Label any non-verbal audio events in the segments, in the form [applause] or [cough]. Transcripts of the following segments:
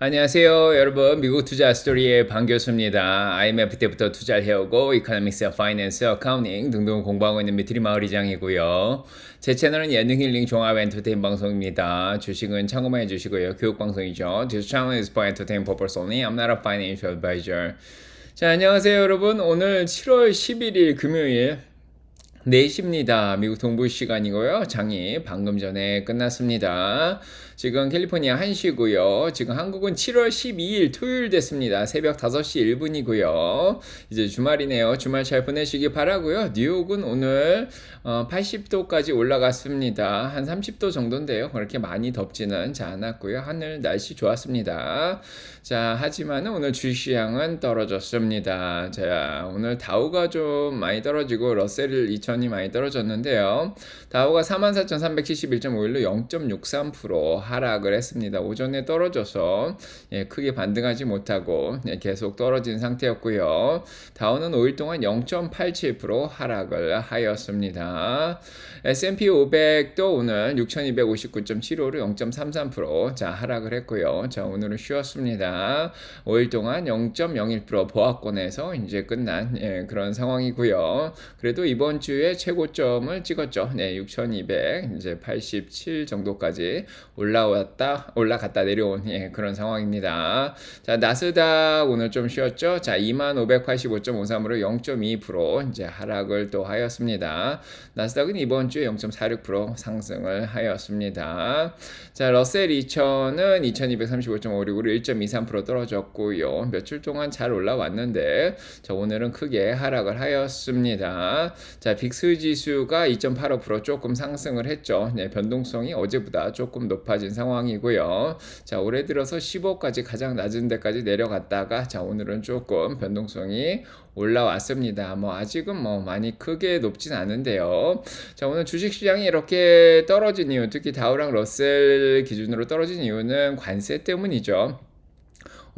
안녕하세요, 여러분. 미국 투자 스토리의 방 교수입니다. IMF 때부터 투자를 해오고 이코노믹스, 파이낸스, 어카운팅 등등 공부하고 있는 미트리 마을이장이고요. 제 채널은 예능 힐링 종합 엔터테인 방송입니다. 주식은 참고만 해주시고요. 교육 방송이죠. This channel is for entertainment purpose only. I'm not a financial advisor. 자, 안녕하세요, 여러분. 오늘 7월 11일 금요일 4시입니다. 미국 동부 시간이고요. 장이 방금 전에 끝났습니다. 지금 캘리포니아 1시고요. 지금 한국은 7월 12일 토요일 됐습니다. 새벽 5시 1분이고요. 이제 주말이네요. 주말 잘 보내시기 바라고요. 뉴욕은 오늘 80도까지 올라갔습니다. 한 30도 정도인데요. 그렇게 많이 덥지는 않았고요. 하늘 날씨 좋았습니다. 자, 하지만 오늘 주시장은 떨어졌습니다. 자, 오늘 다우가 좀 많이 떨어지고 러셀 2000이 많이 떨어졌는데요. 다우가 44,371.51로 0.63% 하락을 했습니다. 오전에 떨어져서 예, 크게 반등하지 못하고 예, 계속 떨어진 상태였고요. 다우는 5일 동안 0.87% 하락을 하였습니다. S&P 500도 오늘 6,259.75로 0.33%자 하락을 했고요. 자 오늘은 쉬었습니다. 5일 동안 0.01% 보합권에서 이제 끝난 예, 그런 상황이고요. 그래도 이번 주에 최고점을 찍었죠. 네, 6,200 이제 87 정도까지 올라왔다 올라갔다 내려온 예, 그런 상황입니다. 자 나스닥 오늘 좀 쉬었죠. 자 2585.53으로 0.2% 이제 하락을 또 하였습니다. 나스닥은 이번 주에 0.46% 상승을 하였습니다. 자 러셀 2000은 2235.56으로 1.23% 떨어졌고요. 며칠 동안 잘 올라왔는데 자 오늘은 크게 하락을 하였습니다. 자 빅스 지수가 2.85% 조금 상승을 했죠. 네, 변동성이 어제보다 조금 높 높아진 상황이고요. 자, 올해 들어서 15까지 가장 낮은 데까지 내려갔다가 자, 오늘은 조금 변동성이 올라왔습니다. 뭐 아직은 뭐 많이 크게 높진 않은데요. 자, 오늘 주식 시장이 이렇게 떨어진 이유, 특히 다우랑 러셀 기준으로 떨어진 이유는 관세 때문이죠.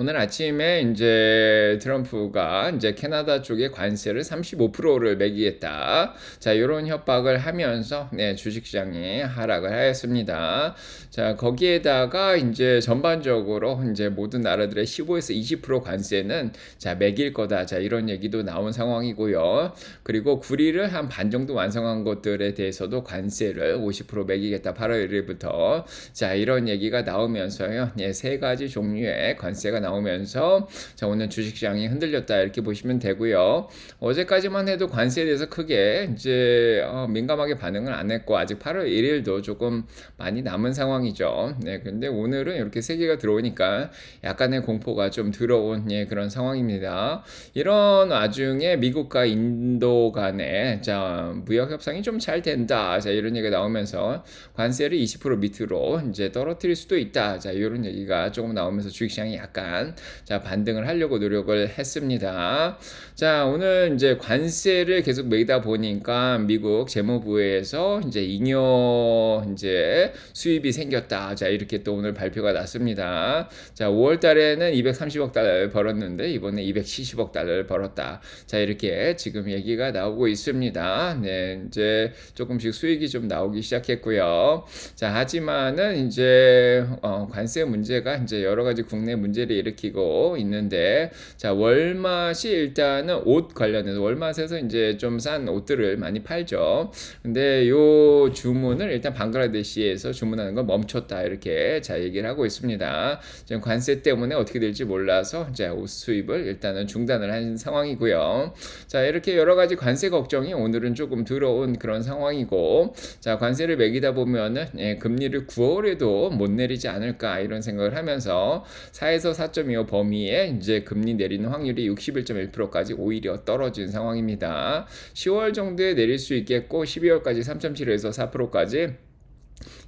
오늘 아침에 이제 트럼프가 이제 캐나다 쪽에 관세를 35%를 매기겠다. 자, 이런 협박을 하면서 네, 주식시장이 하락을 하였습니다. 자, 거기에다가 이제 전반적으로 이제 모든 나라들의 15에서 20% 관세는 자, 매길 거다. 자, 이런 얘기도 나온 상황이고요. 그리고 구리를 한 반 정도 완성한 것들에 대해서도 관세를 50% 매기겠다. 8월 1일부터. 자, 이런 얘기가 나오면서요. 네, 세 가지 종류의 관세가 나 나오면서 자 오늘 주식시장이 흔들렸다 이렇게 보시면 되고요. 어제까지만 해도 관세에 대해서 크게 이제 어, 민감하게 반응을 안 했고 아직 8월 1일도 조금 많이 남은 상황이죠. 네, 근데 오늘은 이렇게 세 개가 들어오니까 약간의 공포가 좀 들어온 예, 그런 상황입니다. 이런 와중에 미국과 인도 간에 자 무역 협상이 좀 잘 된다. 자 이런 얘기가 나오면서 관세를 20% 밑으로 이제 떨어뜨릴 수도 있다. 자 이런 얘기가 조금 나오면서 주식시장이 약간 동안 자 반등을 하려고 노력을 했습니다. 자 오늘 이제 관세를 계속 매다 보니까 미국 재무부에서 이제 잉여 이제 수입이 생겼다. 자 이렇게 또 오늘 발표가 났습니다. 자 5월 달에는 230억 달러를 벌었는데 이번에 270억 달러를 벌었다. 자 이렇게 지금 얘기가 나오고 있습니다. 네 이제 조금씩 수익이 좀 나오기 시작했고요. 자 하지만은 이제 어, 관세 문제가 이제 여러 가지 국내 문제를 일으키고 있는데 자 월맛이 일단은 옷 관련해서 월맛에서 이제 좀 싼 옷들을 많이 팔죠. 근데 요 주문을 일단 방글라데시에서 주문하는 건 멈췄다 이렇게 자 얘기를 하고 있습니다. 지금 관세 때문에 어떻게 될지 몰라서 이제 옷 수입을 일단은 중단을 한 상황이고요. 자 이렇게 여러 가지 관세 걱정이 오늘은 조금 들어온 그런 상황이고 자 관세를 매기다 보면은 예, 금리를 9월에도 못 내리지 않을까 이런 생각을 하면서 4에서 4 4.25 범위에 이제 금리 내리는 확률이 61.1%까지 오히려 떨어진 상황입니다. 10월 정도에 내릴 수 있겠고 12월까지 3.7에서 4%까지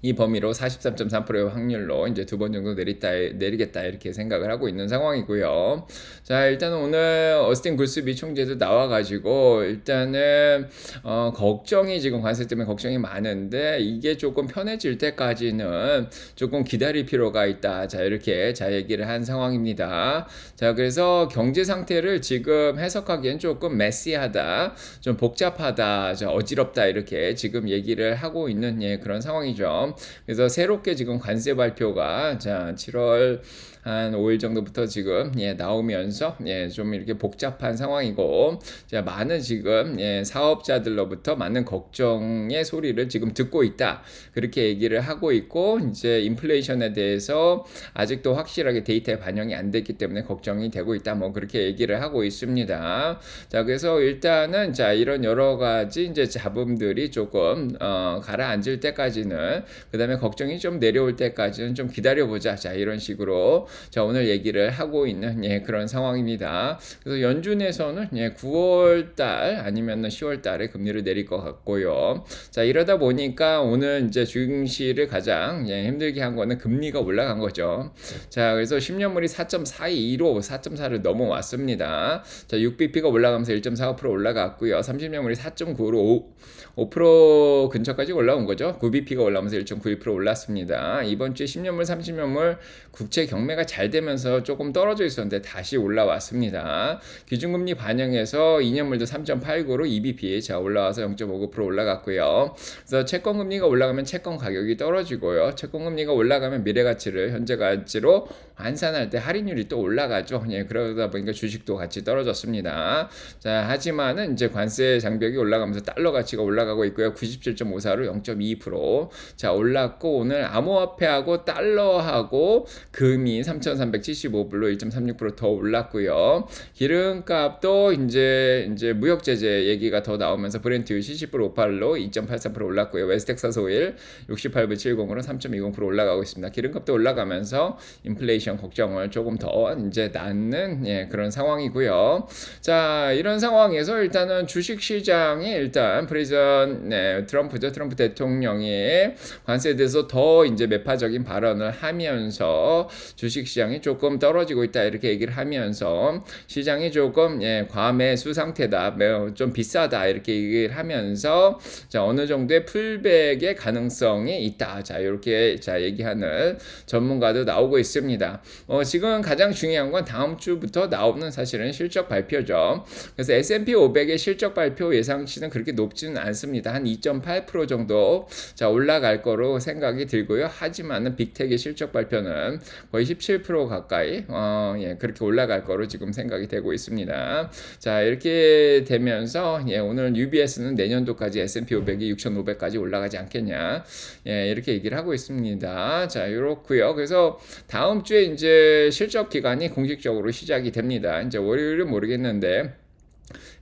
이 범위로 43.3%의 확률로 이제 두 번 정도 내리다, 내리겠다 이렇게 생각을 하고 있는 상황이고요. 자, 일단은 오늘 어스틴 굴스비 총재도 나와가지고 일단은 어, 걱정이 지금 관세 때문에 걱정이 많은데 이게 조금 편해질 때까지는 조금 기다릴 필요가 있다. 자, 이렇게 자 얘기를 한 상황입니다. 자, 그래서 경제 상태를 지금 해석하기엔 조금 메시하다, 좀 복잡하다, 어지럽다 이렇게 지금 얘기를 하고 있는 예, 그런 상황이죠. 그래서 새롭게 지금 관세 발표가 자 7월 한 5일 정도부터 지금 예, 나오면서 예, 좀 이렇게 복잡한 상황이고 자, 많은 지금 예, 사업자들로부터 많은 걱정의 소리를 지금 듣고 있다. 그렇게 얘기를 하고 있고 이제 인플레이션에 대해서 아직도 확실하게 데이터에 반영이 안 됐기 때문에 걱정이 되고 있다. 뭐 그렇게 얘기를 하고 있습니다. 자, 그래서 일단은 자, 이런 여러 가지 이제 잡음들이 조금 어, 가라앉을 때까지는 그다음에 걱정이 좀 내려올 때까지는 좀 기다려 보자. 자, 이런 식으로 자 오늘 얘기를 하고 있는 예, 그런 상황입니다. 그래서 연준에서는 예, 9월 달 아니면 10월 달에 금리를 내릴 것 같고요. 자 이러다 보니까 오늘 이제 주식시를 가장 예, 힘들게 한 거는 금리가 올라간 거죠. 자 그래서 10년물이 4.42로 4.4를 넘어왔습니다. 자 6bp가 올라가면서 1.45% 올라갔고요. 30년물이 4.9로 5, 5% 근처까지 올라온 거죠. 9bp가 올라오면서 1.92% 올랐습니다. 이번 주에 10년물, 30년물 국채 경매가 잘 되면서 조금 떨어져 있었는데 다시 올라왔습니다. 기준금리 반영해서 2년물도 3.89로 2bp 자 올라와서 0.59% 올라갔고요. 그래서 채권 금리가 올라가면 채권 가격이 떨어지고요. 채권 금리가 올라가면 미래 가치를 현재 가치로 환산할 때 할인율이 또 올라가죠. 예, 그러다 보니까 주식도 같이 떨어졌습니다. 자, 하지만은 이제 관세 장벽이 올라가면서 달러 가치가 올라가고 있고요. 97.54로 0.2%. 자, 올랐고 오늘 암호화폐하고 달러하고 금이 3,375불로 1.36%더 올랐고요. 기름값도 이제 이제 무역 제재 얘기가 더 나오면서 브렌트 70불 58로 2.83% 올랐고요. 웨스텍사스 오일 68불 70으로 3.20% 올라가고 있습니다. 기름값도 올라가면서 인플레이션 걱정을 조금 더 이제 낳는 예, 그런 상황이고요. 자, 이런 상황에서 일단은 주식 시장이 일단 프리전 네, 트럼프죠. 트럼프 대통령이 관세에 대해서 더 이제 매파적인 발언을 하면서 주식 시장이 조금 떨어지고 있다 이렇게 얘기를 하면서 시장이 조금 예, 과매수 상태다. 매우 좀 비싸다 이렇게 얘기를 하면서 자, 어느 정도의 풀백의 가능성이 있다. 자, 이렇게 자 얘기하는 전문가도 나오고 있습니다. 어, 지금 가장 중요한 건 다음 주부터 나오는 사실은 실적 발표죠. 그래서 S&P 500의 실적 발표 예상치는 그렇게 높지는 않습니다. 한 2.8% 정도 자 올라갈 거로 생각이 들고요. 하지만은 빅텍의 실적 발표는 거의 17% 가까이 어, 예, 그렇게 올라갈 거로 지금 생각이 되고 있습니다. 자 이렇게 되면서 예, 오늘 UBS는 내년도까지 S&P 500이 6,500까지 올라가지 않겠냐 예, 이렇게 얘기를 하고 있습니다. 자 이렇고요. 그래서 다음 주에 이제 실적 기간이 공식적으로 시작이 됩니다. 이제 월요일은 모르겠는데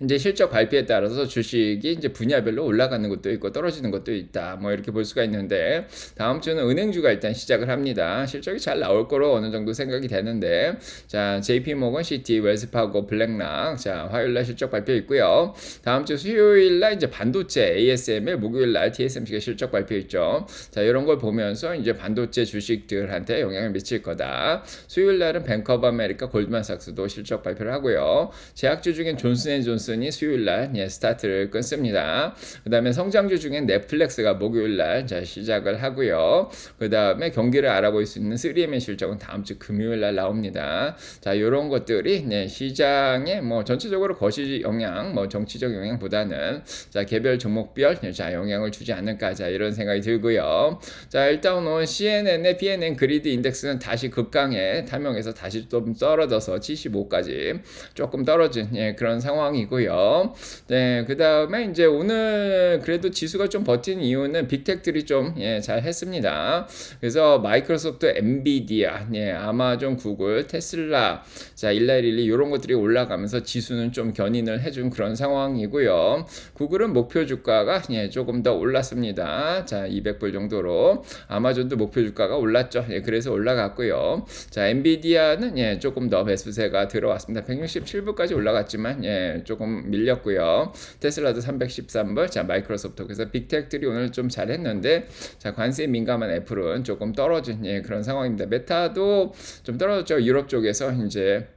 이제 실적 발표에 따라서 주식이 이제 분야별로 올라가는 것도 있고 떨어지는 것도 있다. 뭐 이렇게 볼 수가 있는데 다음 주는 은행주가 일단 시작을 합니다. 실적이 잘 나올 거로 어느 정도 생각이 되는데 자 JP 모건 시티, 웰스파고, 블랙락 자 화요일 날 실적 발표 있고요. 다음 주 수요일 날 이제 반도체 ASML 목요일 날 TSMC가 실적 발표 있죠. 자 이런 걸 보면서 이제 반도체 주식들한테 영향을 미칠 거다. 수요일 날은 뱅커 오브 아메리카 골드만삭스도 실적 발표를 하고요. 제약주 중엔 존슨 앤존슨 존슨이 수요일 날 예, 스타트를 끊습니다. 그 다음에 성장주 중엔 넷플렉스가 목요일 날 자, 시작을 하고요. 그 다음에 경기를 알아볼 수 있는 3M의 실적은 다음 주 금요일 날 나옵니다. 자, 이런 것들이 네, 시장에 뭐 전체적으로 거시 영향, 뭐 정치적 영향보다는 자, 개별 종목별 자, 영향을 주지 않을까 자, 이런 생각이 들고요. 자, 일단 오늘 CNN의 BNN 그리드 인덱스는 다시 급강에 탈명해서 다시 좀 떨어져서 75까지 조금 떨어진 예, 그런 상황 이고 있고요. 네, 그 다음에 이제 오늘 그래도 지수가 좀 버틴 이유는 빅텍들이 좀, 예, 잘 했습니다. 그래서 마이크로소프트, 엔비디아, 예, 아마존, 구글, 테슬라, 자, 일라일리 이런 것들이 올라가면서 지수는 좀 견인을 해준 그런 상황이고요. 구글은 목표 주가가, 예, 조금 더 올랐습니다. 자, 200불 정도로. 아마존도 목표 주가가 올랐죠. 예, 그래서 올라갔고요. 자, 엔비디아는, 예, 조금 더 매수세가 들어왔습니다. 167불까지 올라갔지만, 예, 조금 밀렸고요. 테슬라도 313불. 자, 마이크로소프트. 그래서 빅텍들이 오늘 좀 잘했는데 자, 관세에 민감한 애플은 조금 떨어진 예, 그런 상황입니다. 메타도 좀 떨어졌죠. 유럽 쪽에서 이제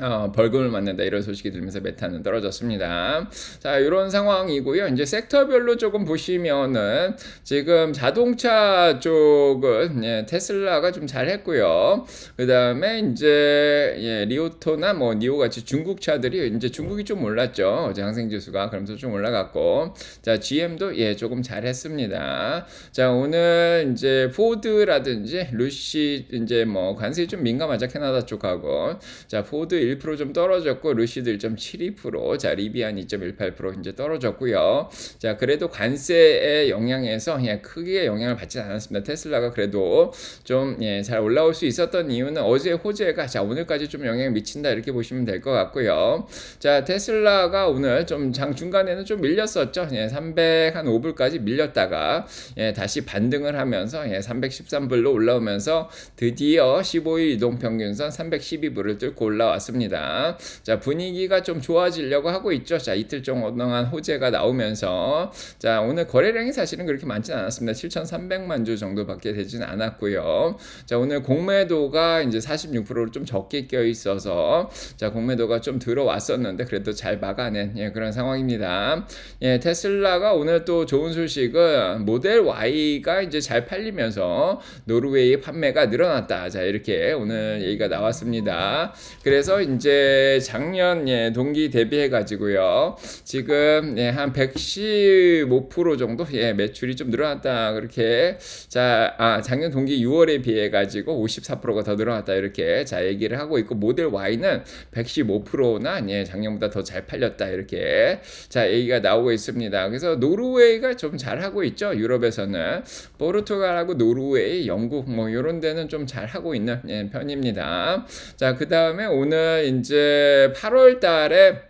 어, 벌금을 맞는다 이런 소식이 들면서 메타는 떨어졌습니다. 자 이런 상황이고요. 이제 섹터별로 조금 보시면은 지금 자동차 쪽은 예, 테슬라가 좀 잘했고요. 그 다음에 이제 예, 리오토나 뭐 니오 같이 중국 차들이 이제 중국이 좀 올랐죠. 어제 항생 지수가 그러면서 좀 올라갔고 자 GM도 예 조금 잘했습니다. 자 오늘 이제 포드라든지 루시 이제 뭐 관세 좀 민감하죠 캐나다 쪽하고 자 포드 1%좀 떨어졌고 루시드 1.72%, 자 리비안 2.18% 이제 떨어졌고요. 자 그래도 관세의 영향에서 예, 크게 영향을 받지 않았습니다. 테슬라가 그래도 좀잘 예, 올라올 수 있었던 이유는 어제 호재가 자 오늘까지 좀 영향을 미친다 이렇게 보시면 될 것 같고요. 자 테슬라가 오늘 좀 장 중간에는 좀 밀렸었죠. 예, 300한 5불까지 밀렸다가 예, 다시 반등을 하면서 예, 313불로 올라오면서 드디어 15일 이동 평균선 312불을 뚫고 올라왔습니다. 있습니다. 자, 분위기가 좀 좋아지려고 하고 있죠. 자, 이틀 동안 호재가 나오면서 자, 오늘 거래량이 사실은 그렇게 많지는 않았습니다. 7,300만 주 정도밖에 되지는 않았고요. 자, 오늘 공매도가 이제 46%로 좀 적게 껴 있어서 자, 공매도가 좀 들어왔었는데 그래도 잘 막아낸 예, 그런 상황입니다. 예, 테슬라가 오늘 또 좋은 소식은 모델 Y가 이제 잘 팔리면서 노르웨이 판매가 늘어났다. 자, 이렇게 오늘 얘기가 나왔습니다. 그래서 이제 작년 예, 동기 대비해 가지고요. 지금 예, 한 115% 정도 예, 매출이 좀 늘어났다. 그렇게 자, 아, 작년 동기 6월에 비해 가지고 54%가 더 늘어났다. 이렇게 자, 얘기를 하고 있고 모델 Y는 115%나 예, 작년보다 더 잘 팔렸다. 이렇게 자, 얘기가 나오고 있습니다. 그래서 노르웨이가 좀 잘하고 있죠. 유럽에서는 포르투갈하고 노르웨이, 영국 뭐 이런 데는 좀 잘하고 있는 예, 편입니다. 자, 그다음에 오늘 이제 8월 달에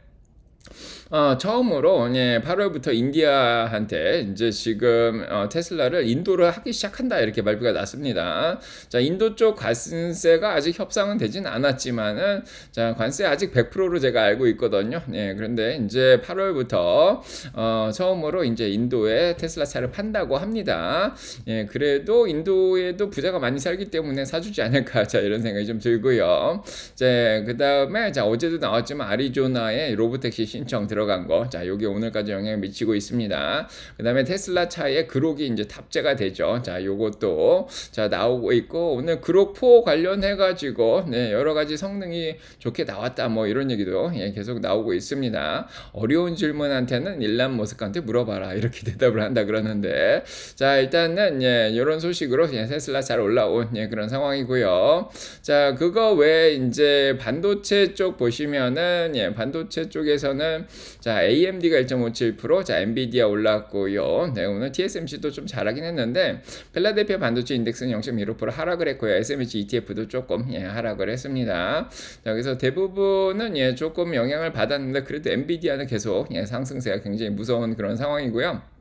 어, 처음으로 예, 8월부터 인디아한테 이제 지금 어, 테슬라를 인도를 하기 시작한다 이렇게 발표가 났습니다. 자, 인도 쪽 관세가 아직 협상은 되진 않았지만은 자, 관세 아직 100%로 제가 알고 있거든요. 예, 그런데 이제 8월부터 어, 처음으로 이제 인도에 테슬라 차를 판다고 합니다. 예, 그래도 인도에도 부자가 많이 살기 때문에 사주지 않을까 [laughs] 자 이런 생각이 좀 들고요. 자, 그다음에 자 어제도 나왔지만 아리조나에 로보택시 신청 들 들어간 거. 자, 요게 오늘까지 영향을 미치고 있습니다. 그 다음에 테슬라 차에 그록이 이제 탑재가 되죠. 자, 요것도 자, 나오고 있고, 오늘 그록 4 관련해 가지고, 네, 여러 가지 성능이 좋게 나왔다. 뭐 이런 얘기도 예, 계속 나오고 있습니다. 어려운 질문한테는 일란 머스크한테 물어봐라. 이렇게 [laughs] 대답을 한다 그러는데. 자, 일단은, 예, 이런 소식으로 예, 테슬라 잘 올라온 예, 그런 상황이고요. 자, 그거 외에 이제 반도체 쪽 보시면은, 예, 반도체 쪽에서는 자, AMD가 1.57%, 자, 엔비디아 올랐고요. 네, 오늘 TSMC도 좀 잘하긴 했는데 펠라델피아 반도체 인덱스는 0.15% 하락을 했고요. SMH ETF도 조금 예, 하락을 했습니다. 자, 그래서 대부분은 예, 조금 영향을 받았는데 그래도 엔비디아는 계속 예, 상승세가 굉장히 무서운 그런 상황이고요.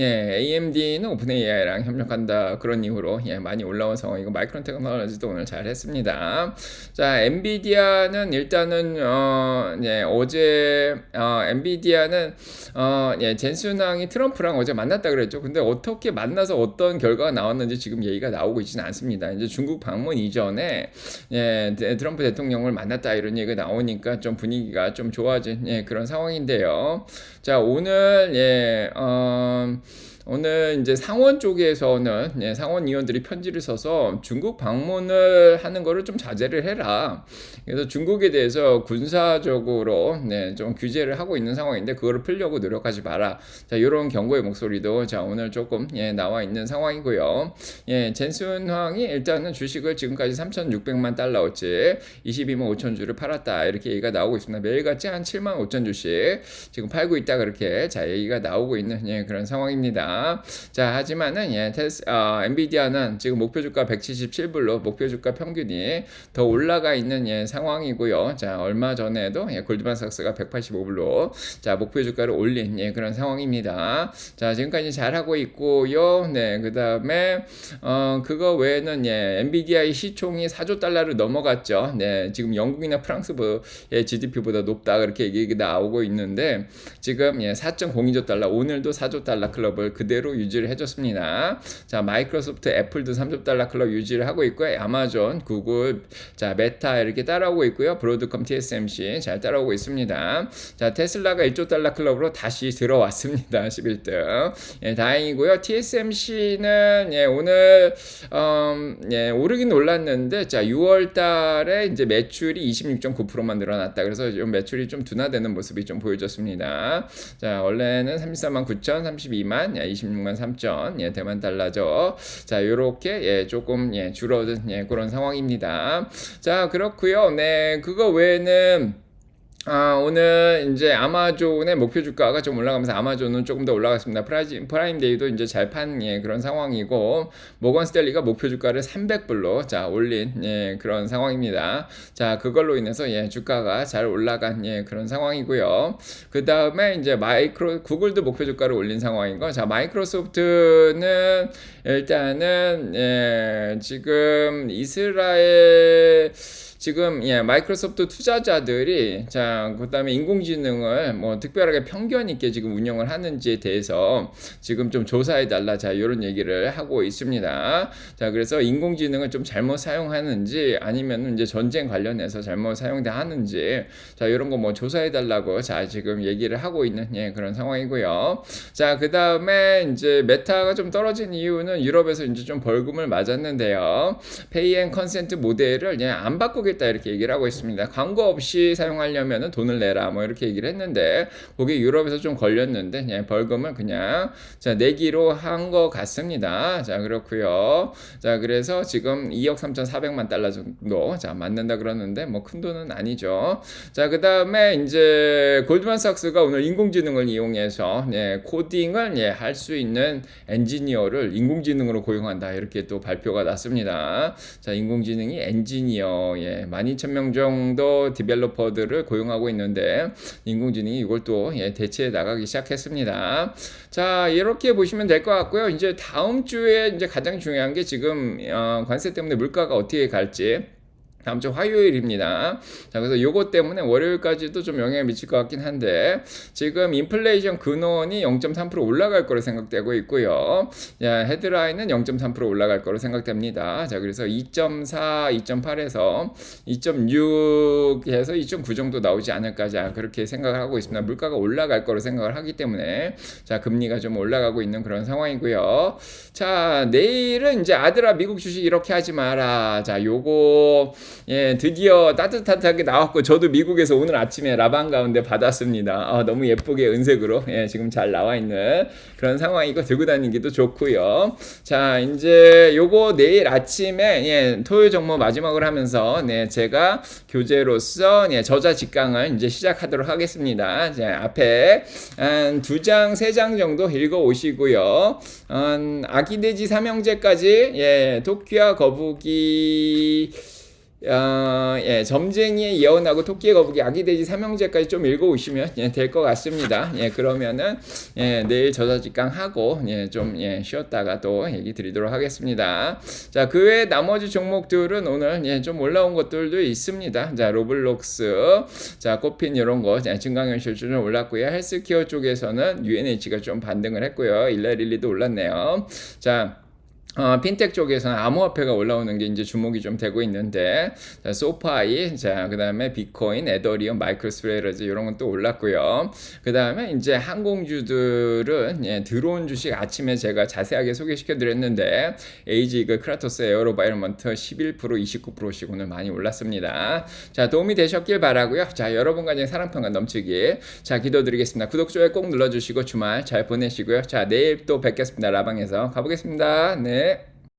예, AMD는 오픈 AI랑 협력한다 그런 이유로 예, 많이 올라온 상황이고 마이크론 테크놀로지도 오늘 잘 했습니다. 자, 엔비디아는 일단은 어, 예, 어제 어, 엔비디아는 어, 예, 젠슨왕이 트럼프랑 어제 만났다 그랬죠. 근데 어떻게 만나서 어떤 결과가 나왔는지 지금 얘기가 나오고 있지는 않습니다. 이제 중국 방문 이전에 예, 트럼프 대통령을 만났다 이런 얘기가 나오니까 좀 분위기가 좀 좋아진 예, 그런 상황인데요. 자, 오늘 예, 어, Um, 오늘 이제 상원 쪽에서는 예, 상원 의원들이 편지를 써서 중국 방문을 하는 거를 좀 자제를 해라. 그래서 중국에 대해서 군사적으로 네, 좀 규제를 하고 있는 상황인데 그거를 풀려고 노력하지 마라. 자, 이런 경고의 목소리도 자 오늘 조금 예, 나와 있는 상황이고요. 예, 젠슨 황이 일단은 주식을 지금까지 3,600만 달러어치 22만 5천 주를 팔았다 이렇게 얘기가 나오고 있습니다. 매일같이 한 7만 5천 주씩 지금 팔고 있다 그렇게 자 얘기가 나오고 있는 예, 그런 상황입니다. 자, 하지만은 예, 테스, 어, 엔비디아는 지금 목표 주가 177불로 목표 주가 평균이 더 올라가 있는 예, 상황이고요. 자, 얼마 전에도 예, 골드만삭스가 185불로 자, 목표 주가를 올린 예, 그런 상황입니다. 자, 지금까지 잘 하고 있고요. 네, 그다음에 어, 그거 외에는 예, 엔비디아의 시총이 4조 달러를 넘어갔죠. 네, 지금 영국이나 프랑스보다 예, GDP보다 높다 그렇게 얘기 나오고 있는데 지금 예, 4.02조 달러 오늘도 4조 달러 클럽을 그 대로 유지를 해줬습니다. 자, 마이크로소프트, 애플도 30달러 클럽 유지를 하고 있고요. 아마존, 구글, 자, 메타 이렇게 따라오고 있고요. 브로드컴, TSMC 잘 따라오고 있습니다. 자, 테슬라가 1조 달러 클럽으로 다시 들어왔습니다. [laughs] 11등. 예, 다행이고요. TSMC는 예, 오늘 음, 예, 오르긴 올랐는데 자, 6월 달에 이제 매출이 26.9%만 늘어났다. 그래서 좀 매출이 좀 둔화되는 모습이 좀 보여졌습니다. 자, 원래는 33만 9천, 32만, 예, 26만 3천, 예, 대만 달러죠. 자, 요렇게 예, 조금 예, 줄어든 예, 그런 상황입니다. 자, 그렇고요. 네, 그거 외에는 아, 오늘 이제 아마존의 목표 주가가 좀 올라가면서 아마존은 조금 더 올라갔습니다. 프라임, 프라임 데이도 이제 잘판 예, 그런 상황이고 모건 스텔리가 목표 주가를 300불로 자 올린 예, 그런 상황입니다. 자 그걸로 인해서 예, 주가가 잘 올라간 예, 그런 상황이고요. 그 다음에 이제 마이크로 구글도 목표 주가를 올린 상황이고 자 마이크로소프트는 일단은 예, 지금 이스라엘 지금 예, 마이크로소프트 투자자들이 자 그다음에 인공지능을 뭐 특별하게 편견 있게 지금 운영을 하는지에 대해서 지금 좀 조사해 달라 자 이런 얘기를 하고 있습니다. 자 그래서 인공지능을 좀 잘못 사용하는지 아니면 이제 전쟁 관련해서 잘못 사용돼 하는지 자 이런 거 뭐 조사해 달라고 자 지금 얘기를 하고 있는 예, 그런 상황이고요. 자 그다음에 이제 메타가 좀 떨어진 이유는 유럽에서 이제 좀 벌금을 맞았는데요. 페이 앤 컨센트 모델을 예, 안 바꾸 겠다 이렇게 얘기를 하고 있습니다. 광고 없이 사용하려면 돈을 내라 뭐 이렇게 얘기를 했는데 그게 유럽에서 좀 걸렸는데 예, 벌금을 그냥 자 내기로 한 것 같습니다. 자 그렇고요. 자 그래서 지금 2억 3,400만 달러 정도 자 맞는다 그러는데 뭐 큰 돈은 아니죠. 자 그 다음에 이제 골드만삭스가 오늘 인공지능을 이용해서 예, 코딩을 예, 할 수 있는 엔지니어를 인공지능으로 고용한다 이렇게 또 발표가 났습니다. 자 인공지능이 엔지니어 예, 12,000명 정도 디벨로퍼들을 고용하고 있는데 인공지능이 이걸 또 예, 대체해 나가기 시작했습니다. 자 이렇게 보시면 될 것 같고요. 이제 다음 주에 이제 가장 중요한 게 지금 어, 관세 때문에 물가가 어떻게 갈지. 다음 주 화요일입니다. 자, 그래서 요것 때문에 월요일까지도 좀 영향을 미칠 것 같긴 한데, 지금 인플레이션 근원이 0.3% 올라갈 거로 생각되고 있고요. 야, 헤드라인은 0.3% 올라갈 거로 생각됩니다. 자, 그래서 2.4, 2.8에서 2.6에서 2.9 정도 나오지 않을까, 자, 그렇게 생각을 하고 있습니다. 물가가 올라갈 거로 생각을 하기 때문에, 자, 금리가 좀 올라가고 있는 그런 상황이고요. 자, 내일은 이제 아들아, 미국 주식 이렇게 하지 마라. 자, 요거, 예, 드디어 따뜻하게 나왔고 저도 미국에서 오늘 아침에 라방 가운데 받았습니다. 아, 너무 예쁘게 은색으로 예, 지금 잘 나와 있는 그런 상황이고 들고 다니기도 좋고요. 자, 이제 요거 내일 아침에 예, 토요일 정모 마지막으로 하면서 네, 제가 교재로서 예, 저자 직강을 이제 시작하도록 하겠습니다. 자, 앞에 한 두 장, 세 장 정도 읽어 오시고요. 음, 아기 돼지 삼형제까지 예, 토끼와 거북이 어, 예, 점쟁이의 예언하고 토끼의 거북이 아기 돼지 삼형제까지 좀 읽어오시면 예, 될 것 같습니다. 예, 그러면은 예, 내일 저자직강 하고 예, 좀 예, 쉬었다가 또 얘기 드리도록 하겠습니다. 자, 그 외 나머지 종목들은 오늘 예, 좀 올라온 것들도 있습니다. 자, 로블록스, 자, 코핀 이런 거, 자, 증강현실주는 올랐고요. 헬스케어 쪽에서는 UNH가 좀 반등을 했고요. 일라릴리도 올랐네요. 자. 어, 핀텍 쪽에서는 암호화폐가 올라오는 게 이제 주목이 좀 되고 있는데, 자, 소파이, 자, 그 다음에 비코인, 에더리움, 마이크로스트레이러즈 이런 건 또 올랐고요. 그 다음에 이제 항공주들은 예, 드론 주식 아침에 제가 자세하게 소개시켜 드렸는데, 에이지그 크라토스 에어로바이러먼트 11% 29%씩 오늘 많이 올랐습니다. 자, 도움이 되셨길 바라고요. 자, 여러분과 의 사랑평가 넘치기. 자, 기도드리겠습니다. 구독, 좋아요 꼭 눌러주시고 주말 잘 보내시고요. 자, 내일 또 뵙겠습니다. 라방에서 가보겠습니다. 네. è